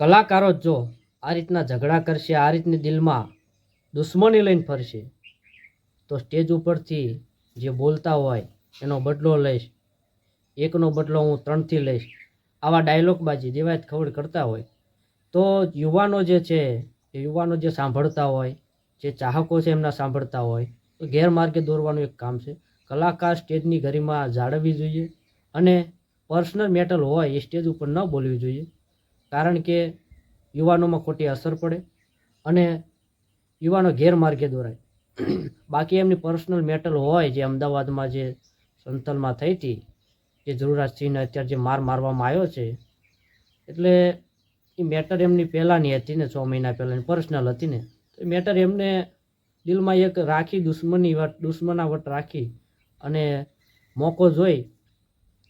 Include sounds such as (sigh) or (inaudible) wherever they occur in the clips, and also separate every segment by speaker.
Speaker 1: કલાકારો જ આ રીતના ઝઘડા કરશે, આ રીતની દિલમાં દુશ્મની લઈને ફરશે, તો સ્ટેજ ઉપરથી જે બોલતા હોય એનો બદલો લઈશ. એકનો બદલો હું ત્રણથી લઈશ. આવા ડાયલોગબાજી દેવાયત ખવડ કરતા હોય. તો યુવાનો જે છે, એ યુવાનો જે સાંભળતા હોય, જે ચાહકો છે એમના સાંભળતા હોય, તો ગેરમાર્ગે દોરવાનું એક કામ છે. કલાકાર સ્ટેજની ગરિમા જાળવવી જોઈએ અને પર્સનલ મેટલ હોય એ સ્ટેજ ઉપર ન બોલવી જોઈએ. કારણ કે યુવાનોમાં ખોટી અસર પડે અને યુવાનો ગેરમાર્ગે દોરાય. બાકી એમની પર્સનલ મેટલ હોય જે અમદાવાદમાં જે સંતલમાં થઈ હતી જે ધ્રુવરાજસિંહને અત્યારે જે માર મારવામાં આવ્યો છે, એટલે એ મેટર એમની પહેલાંની હતી ને છ મહિના પહેલાંની પર્સનલ હતી ને. તો એ મેટર એમને દિલમાં એક રાખી દુશ્મની વટ, દુશ્મનાવટ રાખી અને મોકો જોઈ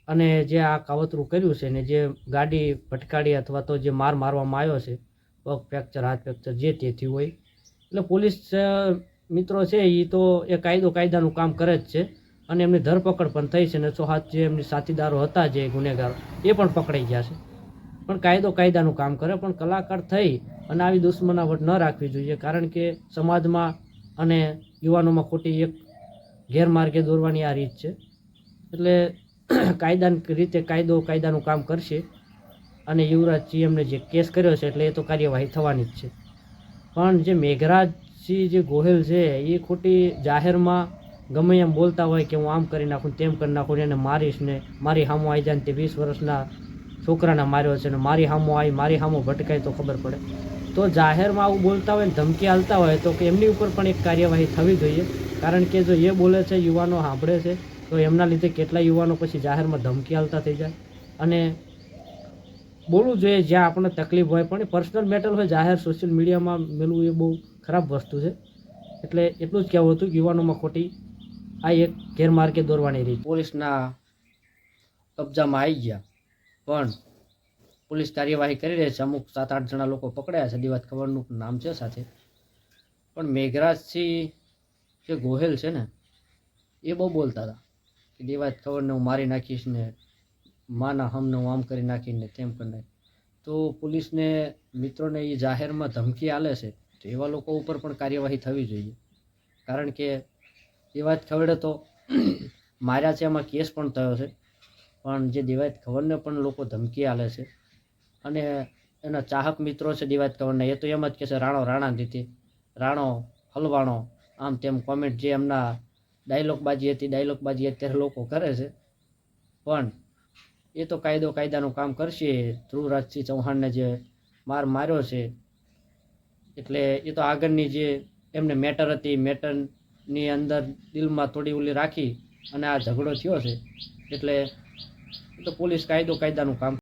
Speaker 1: અને જે આ કાવતરું કર્યું છે ને જે ગાડી ભટકાડી અથવા તો જે માર મારવામાં આવ્યો છે, પગ ફ્રેક્ચર, હાથ ફ્રેક્ચર, જે તેથી હોય. એટલે પોલીસ મિત્રો છે એ તો એ કાયદો કાયદાનું કામ કરે જ છે અને એમની ધરપકડ પણ થઈ છે ને સોહાત જે એમની સાથીદારો હતા જે ગુનેગારો, એ પણ પકડાઈ ગયા છે. પણ કાયદો કાયદાનું કામ કરે, પણ કલાકાર થઈ અને આવી દુશ્મનાવટ ન રાખવી જોઈએ, કારણ કે સમાજમાં અને યુવાનોમાં ખોટી એક ગેરમાર્ગે દોરવાની આ રીત છે. એટલે (clears throat) કાયદાની રીતે કાયદો કાયદાનું કામ કરશે. અને યુવરાજજી એમને જે કેસ કર્યો છે એટલે એ તો કાર્યવાહી થવાની જ છે. પણ જે મેઘરાજસિંહ જે ગોહિલ છે, એ ખોટી જાહેરમાં ગમે એમ બોલતા હોય કે હું આમ કરી નાખું તેમ કરી નાખું એને મારીશ ને મારી સામો આવી જાય ને તે વીસ વર્ષના છોકરાને માર્યો છે ને મારી સામો આવી મારી સામો ભટકાય તો ખબર પડે. તો જાહેરમાં આવું બોલતા હોય ને ધમકી હાલતા હોય તો કે એમની ઉપર પણ એક કાર્યવાહી થવી જોઈએ. કારણ કે જો એ બોલે છે, યુવાનો સાંભળે છે તો એમના લીધે કેટલા યુવાનો પછી જાહેરમાં ધમકી આલતા થઈ જાય. અને બોલવું જોઈએ, જ્યાં આપણને તકલીફ હોય, પણ પર્સનલ મેટર હોય, જાહેર સોશિયલ મીડિયામાં મેળવું એ બહુ ખરાબ વસ્તુ છે. એટલે એટલું જ કહેવું હતું કે યુવાનોમાં ખોટી આ એક ગેરમાર્ગે દોરવાની રીત. પોલીસના કબજામાં આવી ગયા, પણ પોલીસ કાર્યવાહી કરી રહી છે. અમુક સાત આઠ જણા લોકો પકડાયા છે. દિવાત ખબરનું નામ છે સાથે. પણ મેઘરાજસિંહ જે ગોહેલ છે ને, એ બહુ બોલતા હતા. કે દિવાત ખબરને હું મારી નાખીશ ને માના હમને હું આમ કરી નાખીને તેમ કરી નાખી તો પોલીસને મિત્રોને એ જાહેરમાં ધમકી આલે છે તો એવા લોકો ઉપર પણ કાર્યવાહી થવી જોઈએ. કારણ કે એ વાત ખવડે તો (clears throat) માર્યા છે એમાં કેસ પણ થયો છે. પણ જે દિવાયત ખબરને પણ લોકો ધમકી આલે છે. અને એના ચાહક મિત્રો છે દિવાયત ખવરના એ તો એમ જ કહે છે, રાણો રાણા દીધી રાણો હલવાણો, આમ તેમ કોમેન્ટ જે એમના ડાયલોગબાજી હતી ડાયલોગબાજી અત્યારે લોકો કરે છે. પણ એ તો કાયદો કાયદાનું કામ કરશે. ધ્રુવરાજસિંહ ચૌહાણને જે માર માર્યો છે, એટલે એ તો આગળની જે એમને મેટર હતી, મેટરની અંદર દિલમાં થોડી ઓલી રાખી અને આ ઝઘડો થયો છે. એટલે એ તો પોલીસ કાયદો કાયદાનું કામ